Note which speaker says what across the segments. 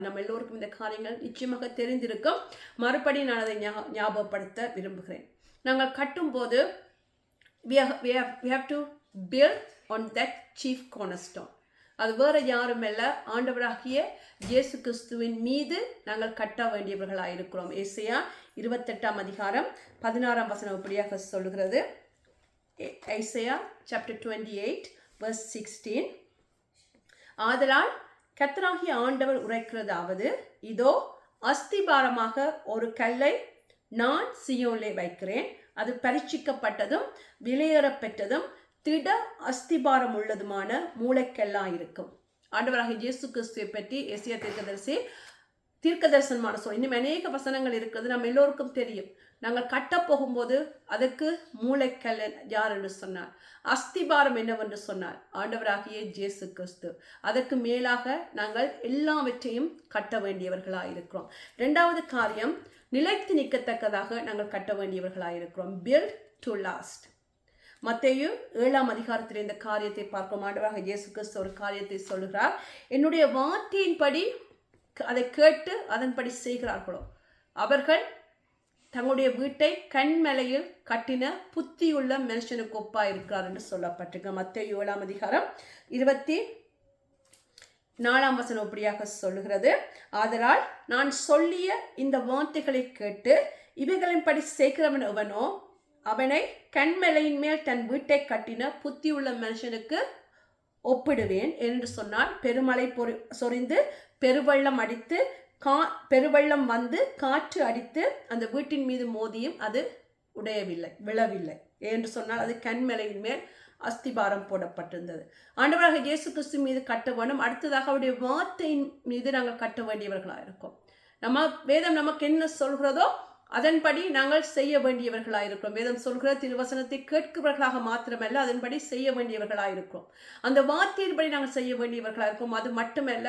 Speaker 1: நம்ம எல்லோருக்கும் இந்த காரியங்கள் நிச்சயமாக தெரிந்திருக்கும். மறுபடி நான் அதை ஞா- ஞாபகப்படுத்த விரும்புகிறேன். நாங்கள் கட்டும்போது we have to have, we have chief build அது வேற யாரும் அல்ல ஆண்டவராகிய இயேசு கிறிஸ்துவின் மீது நாங்கள் கட்ட வேண்டியவர்களாக இருக்கிறோம். ஏசையா இருபத்தெட்டாம் அதிகாரம் பதினாறாம் வசனம் இப்படியாக சொல்லுகிறது. Isaiah chapter twenty eight verse sixteen ஆதலால் கத்தராகிய ஆண்டவர் உரைக்கிறதாவது இதோ அஸ்திபாரமாக ஒரு கல்லை நான் சியோலே வைக்கிறேன். அது பரீட்சிக்கப்பட்டதும் விலையேறப்பெற்றதும் திட அஸ்திபாரம் உள்ளதுமான மூளைக்கெல்லாம் இருக்கும் ஆண்டவராக இயேசு கிறிஸ்துவை பற்றி எசிய தீர்க்கதரிசி தீர்க்கதரிசனமான சொல். இன்னும் அநேக வசனங்கள் இருக்கிறது. நம்ம எல்லோருக்கும் தெரியும். நாங்கள் கட்டப் போகும்போது அதற்கு மூளைக்கல் யார் என்று சொன்னார். அஸ்திபாரம் என்னவென்று சொன்னார். ஆண்டவராகிய ஜேசு கிறிஸ்து. அதற்கு மேலாக நாங்கள் எல்லாவற்றையும் கட்ட வேண்டியவர்களாக இருக்கிறோம் ரெண்டாவது காரியம் நிலைத்து நிற்கத்தக்கதாக நாங்கள் கட்ட வேண்டியவர்களாக இருக்கிறோம் பில்ட் டு லாஸ்ட் மத்தேயு ஏழாம் அதிகாரத்தில் இந்த காரியத்தை பார்க்கும் ஆண்டவராக இயேசு கிறிஸ்து ஒரு காரியத்தை சொல்கிறார் என்னுடைய வார்த்தையின்படி அதை கேட்டு அதன்படி செய்கிறார்களோ அவர்கள் தங்களுடைய வீட்டை கண்மலையில் கட்டின புத்தியுள்ள மனுஷனுக்கு ஒப்பா இருக்கிறார் என்று சொல்லப்பட்டிருக்கு. மத்திய ஏழாம் அதிகாரம் இருபத்தி நாலாம் வசனம் இப்படியாக சொல்லுகிறது. ஆதலால் நான் சொல்லிய இந்த வார்த்தைகளை கேட்டு இவைகளின்படி சேர்க்கிறவன் எவனோ அவனை கண்மலையின் மேல் தன் வீட்டை கட்டின புத்தியுள்ள மனுஷனுக்கு ஒப்பிடுவேன் என்று சொன்னால் பெருமழை பொறி சொரிந்து பெருவெள்ளம் அடித்து கா பெருவெள்ளம் வந்து காற்று அடித்து அந்த வீட்டின் மீது மோதியும் அது உடையவில்லை விழவில்லை. என்று சொன்னால் அது கண்மலையின் மேல் அஸ்திபாரம் போடப்பட்டிருந்தது. ஆண்டவராக இயேசு கிறிஸ்து மீது கட்ட வேண்டும் அடுத்ததாக அவருடைய வார்த்தையின் மீது நாங்கள் கட்ட வேண்டியவர்களாக இருக்கோம். நம்ம வேதம் நமக்கு என்ன சொல்கிறதோ அதன்படி நாங்கள் செய்ய வேண்டியவர்களாக இருக்கிறோம் வேதம் சொல்கிற திருவசனத்தை கேட்கிறவர்களாக மாத்திரமல்ல அதன்படி செய்ய வேண்டியவர்களாக இருக்கிறோம் அந்த வார்த்தையின்படி நாங்கள் செய்ய வேண்டியவர்களாக இருக்கோம் அது மட்டுமல்ல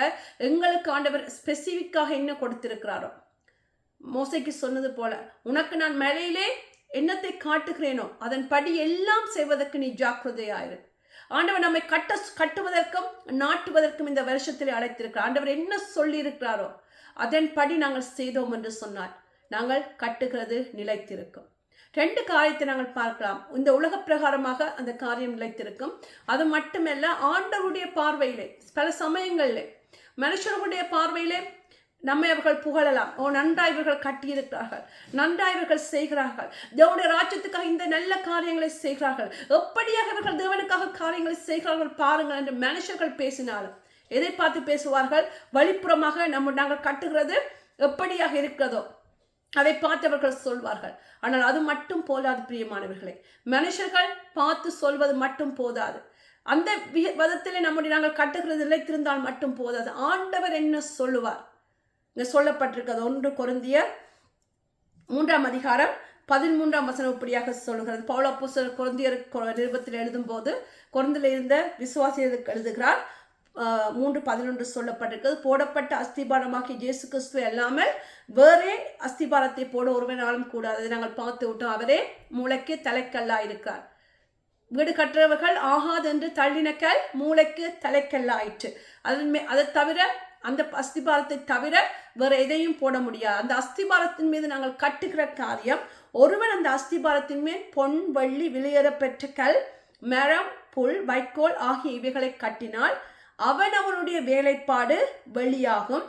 Speaker 1: எங்களுக்கு ஆண்டவர் ஸ்பெசிஃபிக்காக என்ன கொடுத்திருக்கிறாரோ மோசைக்கு சொன்னது போல உனக்கு நான் மேலையிலே என்னத்தை காட்டுகிறேனோ அதன்படி எல்லாம் செய்வதற்கு நீ ஜாக்கிரதையாயிரு. ஆண்டவர் நம்மை கட்ட கட்டுவதற்கும் நாட்டுவதற்கும் இந்த வருஷத்தில் அழைத்திருக்கிறார். ஆண்டவர் என்ன சொல்லியிருக்கிறாரோ அதன்படி நாங்கள் செய்தோம் என்று சொன்னார். நாங்கள் கட்டுகிறது நிலைத்திருக்கும். ரெண்டு காரியத்தை நாங்கள் பார்க்கலாம். இந்த உலக பிரகாரமாக அந்த காரியம் நிலைத்திருக்கும். அது மட்டுமல்ல ஆண்டவருடைய பார்வையிலே பல சமயங்களிலே மனுஷர்களுடைய பார்வையிலே நம்மை அவர்கள் புகழலாம். ஓ நன்றா இவர்கள் கட்டியிருக்கிறார்கள். நன்றா இவர்கள் செய்கிறார்கள். தேவனுடைய ராஜ்யத்துக்காக இந்த நல்ல காரியங்களை செய்கிறார்கள். எப்படியாக இவர்கள் தேவனுக்காக காரியங்களை செய்கிறார்கள் பாருங்கள் என்று மனுஷர்கள் பேசினாலும் எதை பார்த்து பேசுவார்கள். வழிப்புறமாக நம்ம நாங்கள் கட்டுகிறது எப்படியாக இருக்கிறதோ அதை பார்த்தவர்கள் சொல்வார்கள். ஆனால் அது மட்டும் போதாது பிரியமானவர்களே. மனுஷர்கள் பார்த்து சொல்வது மட்டும் போதாது. அந்த வி- விதத்திலே நம்முடைய நாங்கள் கட்டுகிறது நிலைத்திருந்தால் மட்டும் போதாது. ஆண்டவர் என்ன சொல்லுவார்? இங்கே சொல்லப்பட்டிருக்கிறது ஒன்று கொருந்தியர் மூன்றாம் அதிகாரம் பதிமூன்றாம் வசனம் இப்படியாக சொல்லுகிறது. பவுல குழந்தையர் நிருபத்தில் எழுதும்போது குழந்தையில் இருந்த விசுவாசியருக்கு எழுதுகிறார் மூன்று பதினொன்று சொல்லப்பட்டிருக்கிறது. போடப்பட்ட அஸ்திபாரமாகிய இயேசு கிறிஸ்து அல்லாமல் வேறே அஸ்திபாரத்தை போட ஒருவனாலும் கூடாது. நாங்கள் பார்த்து விட்டோம். அவரே மூளைக்கு தலைக்கல்லா இருக்கார் வீடு கட்டுறவர்கள் ஆகாது என்று தள்ளினக்கல் மூளைக்கு தலைக்கல்லாயிற்று. அதன் மே அதை தவிர அந்த அஸ்திபாரத்தை தவிர வேற எதையும் போட முடியாது. அந்த அஸ்திபாரத்தின் மீது நாங்கள் கட்டுகிற காரியம் ஒருவன் அந்த அஸ்திபாரத்தின் மேல் பொன் வெள்ளி வெளியேறப்பெற்ற கல் மரம் புல் வைக்கோல் ஆகிய இவைகளை கட்டினால் அவன் அவனுடைய வேலைப்பாடு வெளியாகும்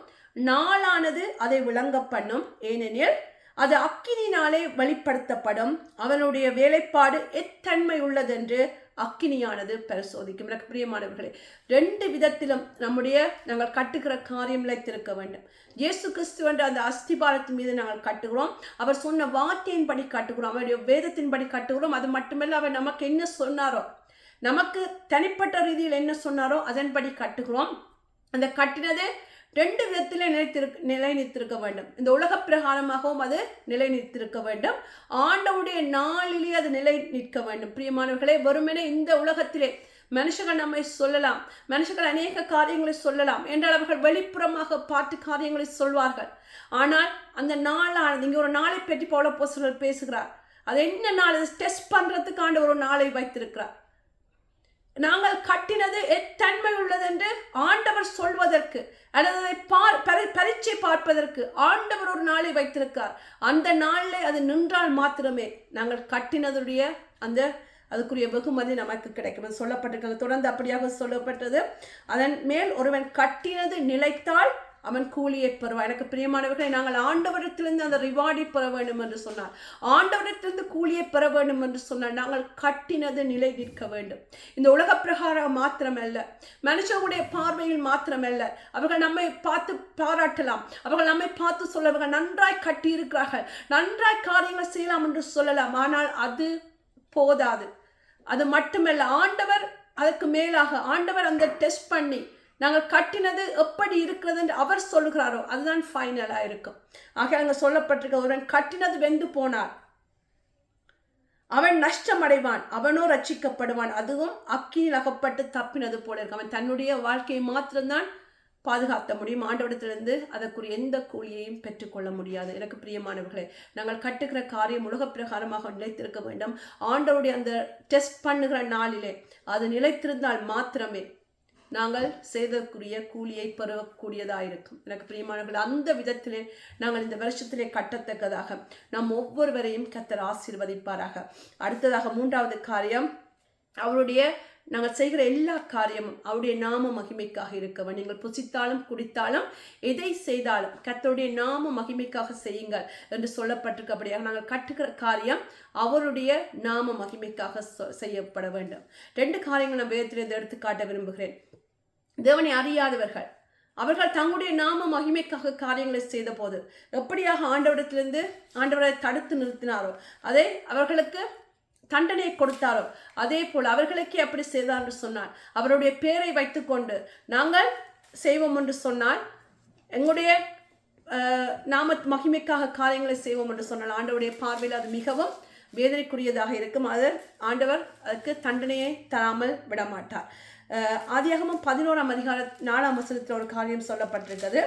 Speaker 1: நாளானது அதை விளங்க பண்ணும். ஏனெனில் அது அக்கினினாலே வெளிப்படுத்தப்படும். அவனுடைய வேலைப்பாடு எத்தன்மை உள்ளதென்று அக்கினியானது பரிசோதிக்கும். எனக்கு பிரியமானவர்களே ரெண்டு விதத்திலும் நம்முடைய நாங்கள் கட்டுகிற காரியம் நிலைத்திருக்க வேண்டும். இயேசு கிறிஸ்து என்ற அந்த அஸ்திபாரத்தின் மீது நாங்கள் கட்டுகிறோம். அவர் சொன்ன வார்த்தையின்படி கட்டுகிறோம். அவருடைய வேதத்தின்படி கட்டுகிறோம். அது மட்டுமல்ல அவர் நமக்கு என்ன சொன்னாரோ நமக்கு தனிப்பட்ட ரீதியில் என்ன சொன்னாரோ அதன்படி கட்டுகிறோம். அந்த கட்டினது ரெண்டு விதத்திலே நிலைத்திருக்க நிலைநிறுத்திருக்க வேண்டும். இந்த உலக பிரகாரமாகவும் அது நிலைநிறுத்திருக்க வேண்டும். ஆண்டவுடைய நாளிலே அது நிலை நிற்க வேண்டும். பிரியமானவர்களே வெறுமனே இந்த உலகத்திலே மனுஷர்கள் நம்மை சொல்லலாம். மனுஷர்கள் அநேக காரியங்களை சொல்லலாம். என்றால் அவர்கள் வெளிப்புறமாக பார்த்து காரியங்களை சொல்வார்கள். ஆனால் அந்த நாளானது இங்கே ஒரு நாளை பற்றி போல போஸ்டர்கள் பேசுகிறார். அது என்ன நாள்? டெஸ்ட் பண்ணுறதுக்காண்ட ஒரு நாளை வைத்திருக்கிறார். நாங்கள் கட்டினது எத்தன்மை உள்ளது என்று ஆண்டவர் சொல்வதற்கு அல்லது அதை பார் பரி பரீட்சை பார்ப்பதற்கு ஆண்டவர் ஒரு நாளை வைத்திருக்கார். அந்த நாளில் அது நின்றால் மாத்திரமே நாங்கள் கட்டினதுடைய அந்த அதுக்குரிய வெகுமதி நமக்கு கிடைக்கும். அது சொல்லப்பட்டிருக்கிறது. தொடர்ந்து அப்படியாக சொல்லப்பட்டது. அதன் மேல் ஒருவன் கட்டினது நிலைத்தால் அவன் கூலியை பெறுவான் எனக்கு பிரியமானவர்களை நாங்கள் ஆண்டவரத்திலிருந்து அந்த ரிவார்டை பெற வேண்டும் என்று சொன்னார். ஆண்டவரத்திலிருந்து கூலியை பெற வேண்டும் என்று சொன்னார். நாங்கள் கட்டினது நிலை நிற்க வேண்டும். இந்த உலக பிரகாரம் மாத்திரமல்ல மனுஷனுடைய பார்வையில் மாத்திரமல்ல. அவர்கள் நம்மை பார்த்து பாராட்டலாம். அவர்கள் நம்மை பார்த்து சொல்ல அவர்கள் நன்றாய் கட்டியிருக்கிறார்கள். நன்றாய் காரியங்கள் செய்யலாம் என்று சொல்லலாம். ஆனால் அது போதாது. அது மட்டுமல்ல ஆண்டவர் அதுக்கு மேலாக ஆண்டவர் அந்த டெஸ்ட் பண்ணி நாங்கள் கட்டினது எப்படி இருக்கிறது என்று அவர் சொல்லுகிறாரோ அதுதான் ஃபைனலாக இருக்கும். ஆக அங்கே சொல்லப்பட்டிருக்க ஒருவன் கட்டினது வெந்து போனார். அவன் நஷ்டமடைவான் அவனோ ரட்சிக்கப்படுவான். அதுவும் அக்கியில் அகப்பட்டு தப்பினது போல இருக்கு அவன் தன்னுடைய வாழ்க்கையை மாத்திரம்தான் பாதுகாத்த முடியும். ஆண்டவடத்திலிருந்து அதற்குரிய எந்த கூலியையும் பெற்றுக்கொள்ள முடியாது. எனக்கு பிரியமானவர்களே நாங்கள் கட்டுகிற காரியம் உலக பிரகாரமாக நிலைத்திருக்க வேண்டும். ஆண்டவருடைய அந்த டெஸ்ட் பண்ணுகிற நாளிலே அது நிலைத்திருந்தால் மாத்திரமே நாங்கள் செய்தற்குரிய கூலியை பெறக்கூடியதாயிருக்கும். எனக்கு பிரியமானவர்கள் அந்த விதத்திலே நாங்கள் இந்த வருஷத்திலே கட்டத்தக்கதாக நம் ஒவ்வொருவரையும் கத்தர் ஆசீர்வதிப்பாராக. அடுத்ததாக மூன்றாவது காரியம் அவருடைய நாங்கள் செய்கிற எல்லா காரியமும் அவருடைய நாம மகிமைக்காக இருக்கவன். நீங்கள் புசித்தாலும் குடித்தாலும் எதை செய்தாலும் கத்தருடைய நாம மகிமைக்காக செய்யுங்கள் என்று சொல்லப்பட்டிருக்கபடியாக நாங்கள் கட்டுகிற காரியம் அவருடைய நாம மகிமைக்காக செய்யப்பட வேண்டும். ரெண்டு காரியங்கள் நான் வேதத்திலிருந்து எடுத்து காட்ட விரும்புகிறேன். தேவனை அறியாதவர்கள். அவர்கள் தங்களுடைய நாம மகிமைக்காக காரியங்களை செய்த போது எப்படியாக ஆண்டவரிடத்திலிருந்து ஆண்டவரை தடுத்து நிறுத்தினாரோ அதை அவர்களுக்கு தண்டனையை கொடுத்தாரோ அதே போல் அவர்களுக்கே அப்படி செய்தார் என்று சொன்னார். அவருடைய பேரை வைத்துக்கொண்டு நாங்கள் செய்வோம் என்று சொன்னால் எங்களுடைய நாம மகிமைக்காக காரியங்களை செய்வோம் என்று சொன்னால் ஆண்டவருடைய பார்வையில் அது மிகவும் வேதனைக்குரியதாக இருக்கும். அது ஆண்டவர் அதுக்கு தண்டனையை தராமல் விடமாட்டார். ஆதியாகமும் பதினோராம் அதிகார நாலாம் வசனத்தில் ஒரு காரியம் சொல்லப்பட்டிருக்கிறது.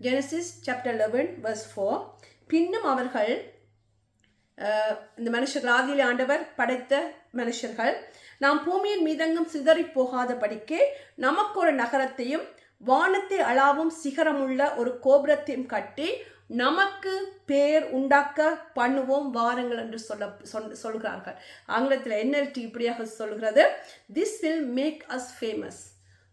Speaker 1: Genesis chapter eleven verse four பின்னும் அவர்கள் இந்த மனுஷர்கள் ஆதியில் ஆண்டவர் படைத்த மனுஷர்கள் நாம் பூமியின் மீதெங்கும் சிதறி போகாதபடிக்கு நமக்கு ஒரு நகரத்தையும் வானத்தை அளாவும் சிகரமுள்ள ஒரு கோபுரத்தையும் கட்டி நமக்கு பேர் உண்டாக்க பண்ணுவோம் வாருங்கள் என்று சொல்ல சொல்கிறார்கள். ஆங்கிலத்தில் என்எல்டி இப்படியாக சொல்கிறது this will make us famous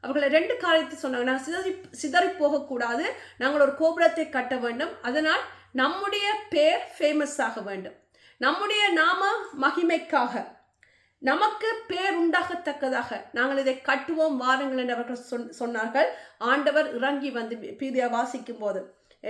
Speaker 1: அவர்களை ரெண்டு காரியத்தை சொன்னாங்க. நாங்கள் சிதறி சிதறி போகக்கூடாது. நாங்கள் ஒரு கோபுரத்தை கட்ட வேண்டும். அதனால் நம்முடைய பேர் ஃபேமஸ் ஆக வேண்டும். நம்முடைய நாம மகிமைக்காக நமக்கு பேர் உண்டாகத்தக்கதாக நாங்கள் இதை கட்டுவோம் வாருங்கள் என்று அவர்கள் சொன்னார்கள். ஆண்டவர் இறங்கி வந்து பீதியா வாசிக்கும் போது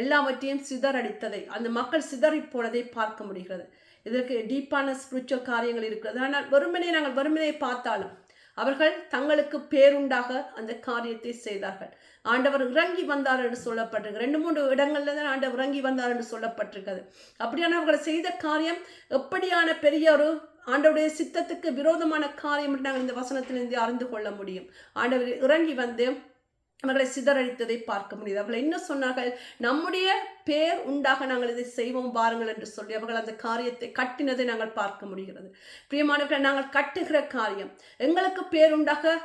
Speaker 1: எல்லாவற்றையும் சிதறடித்ததை அந்த மக்கள் சிதறி போனதை பார்க்க முடிகிறது. இதற்கு டீப்பான ஸ்பிரிச்சுவல் காரியங்கள் இருக்கிறது. ஆனால் வெறுமனே நாங்கள் வெறுமனை பார்த்தாலும் அவர்கள் தங்களுக்கு பேருண்டாக அந்த காரியத்தை செய்தார்கள். ஆண்டவர் இறங்கி வந்தார் என்று சொல்லப்பட்டிருக்கு. ரெண்டு மூன்று இடங்கள்ல தான் ஆண்டவர் இறங்கி வந்தார் என்று சொல்லப்பட்டிருக்கிறது. அப்படியான அவர்கள் செய்த காரியம் எப்படியான பெரிய ஒரு ஆண்டவருடைய சித்தத்துக்கு விரோதமான காரியம் என்று நாங்கள் இந்த வசனத்திலிருந்து அறிந்து கொள்ள முடியும். ஆண்டவர் இறங்கி வந்து அவர்களை சிதறடித்ததை பார்க்க முடியுது. அவர்கள் என்ன சொன்னார்கள்? நம்முடைய பேர் உண்டாக நாங்கள் இதை செய்வோம் பாருங்கள் என்று சொல்லி அவர்கள் அந்த காரியத்தை கட்டினதை நாங்கள் பார்க்க முடிகிறது. பிரியமானவர்கள் நாங்கள் கட்டுகிற காரியம் எங்களுக்கு பேர் உண்டாக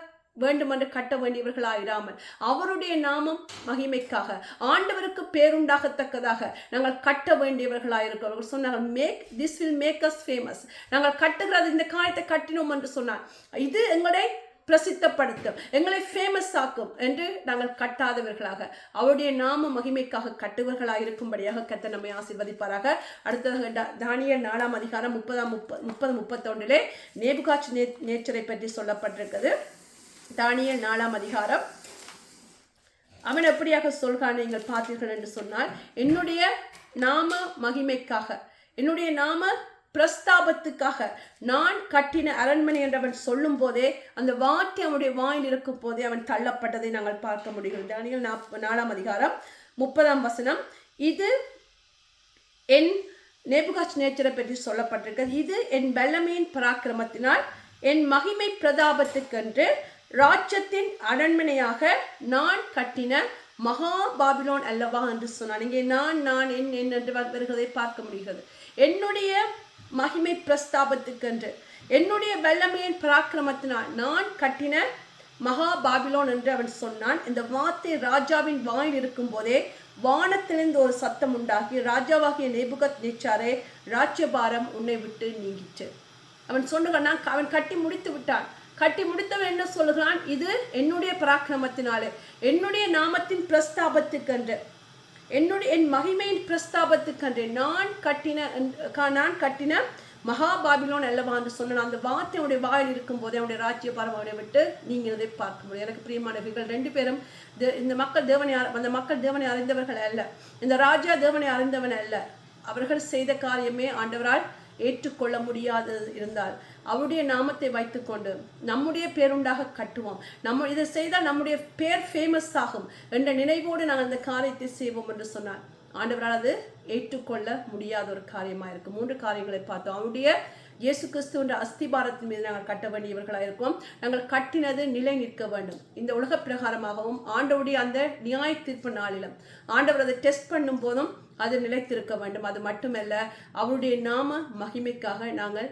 Speaker 1: வேண்டுமென்று கட்ட வேண்டியவர்களாயிராமல் அவருடைய நாமம் மகிமைக்காக ஆண்டவருக்கு பேருண்டாகத்தக்கதாக நாங்கள் கட்ட வேண்டியவர்களாயிருக்கிறோம். அவர்கள் சொன்னார்கள் make this will make us famous நாங்கள் கட்டுகிறது இந்த காரியத்தை கட்டினோம் என்று சொன்னார். இது எங்களுடைய பிரசித்தப்படுத்தும் எங்களை ஃபேமஸ் ஆக்கும் என்று நாங்கள் கட்டாதவர்களாக அவருடைய நாம மகிமைக்காக கட்டுவர்களாக இருக்கும்படியாக கத்த நம்மை ஆசிர்வதிப்பாராக. அடுத்ததாக தானிய நாலாம் அதிகாரம் முப்பதாம் முப்பது முப்பது முப்பத்தொன்றிலே நேபுகாட்சி நே நேச்சரை பற்றி சொல்லப்பட்டிருக்கிறது. தானிய நாலாம் அதிகாரம். அவன் எப்படியாக சொல்கிறான் நீங்கள் பார்த்தீர்கள் என்று சொன்னால் என்னுடைய நாம மகிமைக்காக என்னுடைய நாம பிரஸ்தாபத்துக்காக நான் கட்டின அரண்மனை என்றவன் சொல்லும் போதே அந்த வார்த்தை அவனுடைய வாயில் இருக்கும் போதே அவன் தள்ளப்பட்டதை நாங்கள் பார்க்க முடியும் தானியல் நாலாம் அதிகாரம் முப்பதாம் வசனம். இது என் நேபுகாஷ் நேச்சரை பற்றி சொல்லப்பட்டிருக்கிறது. இது என் வல்லமையின் பராக்கிரமத்தினால் என் மகிமை பிரதாபத்துக்கென்று ராஜ்யத்தின் அரண்மனையாக நான் கட்டின மகா பாபிலோன் அல்லவா என்று சொன்னான். இங்கே நான் நான் என் என் என்று வருகிறதை பார்க்க முடிகிறது. என்னுடைய மகிமை பிரஸ்தாபத்துக்கென்று. என்னுடைய வல்லமையின் பராக்கிரமத்தினால் நான் கட்டின மகா பாபிலோன் என்று அவன் சொன்னான். இந்த வார்த்தை ராஜாவின் வாயில் இருக்கும் போதே வானத்திலிருந்து ஒரு சத்தம் உண்டாகி ராஜாவாகிய நெபுகத் நீச்சாரே ராஜ்யபாரம் உன்னை விட்டு நீங்கிச்சு அவன் சொன்னான் அவன் கட்டி முடித்து விட்டான். கட்டி முடித்தவன் என்ன சொல்லுகிறான்? இது என்னுடைய பராக்கிரமத்தினாலே என்னுடைய நாமத்தின் பிரஸ்தாபத்துக்கென்று. என்னுடைய என் மகிமையின் பிரஸ்தாபத்துக்கன்று நான் கட்டின நான் கட்டின மகாபாபிலோன் அல்லவா என்று சொன்ன அந்த வார்த்தை அவனுடைய வாயில் இருக்கும் போதே அவனுடைய ராஜ்ய பரவனை விட்டு நீங்கிறதை பார்க்க முடியும். எனக்கு பிரியமானவர்கள் ரெண்டு பேரும் தே- இந்த மக்கள் தேவனை அந்த மக்கள் தேவனை அறிந்தவர்கள் அல்ல. இந்த ராஜா தேவனை அறிந்தவன் அல்ல. அவர்கள் செய்த காரியமே ஆண்டவரால் ஏற்றுக்கொள்ள முடியாதது இருந்தால் அவருடைய நாமத்தை வைத்துக்கொண்டு நம்முடைய பேருண்டாக கட்டுவோம். நம்ம இதை செய்தால் நம்முடைய பேர் ஃபேமஸ் ஆகும் என்ற நினைவோடு நாங்கள் அந்த காரியத்தை செய்வோம் என்று சொன்னார். ஆண்டவரால் அது ஏற்றுக்கொள்ள முடியாத ஒரு காரியமாக இருக்கும். மூன்று காரியங்களை பார்த்தோம். அவருடைய இயேசு கிறிஸ்துவின் அஸ்திபாரத்தின் மீது நாங்கள் கட்ட வேண்டியவர்களாக இருக்கோம். நாங்கள் கட்டினது நிலை நிற்க வேண்டும். இந்த உலக பிரகாரமாகவும் ஆண்டவுடைய அந்த நியாய தீர்ப்பு நாளிலும் ஆண்டவர் அதை டெஸ்ட் பண்ணும் போதும் அது நிலைத்திருக்க வேண்டும். அது மட்டுமல்ல அவருடைய நாம மகிமைக்காக நாங்கள்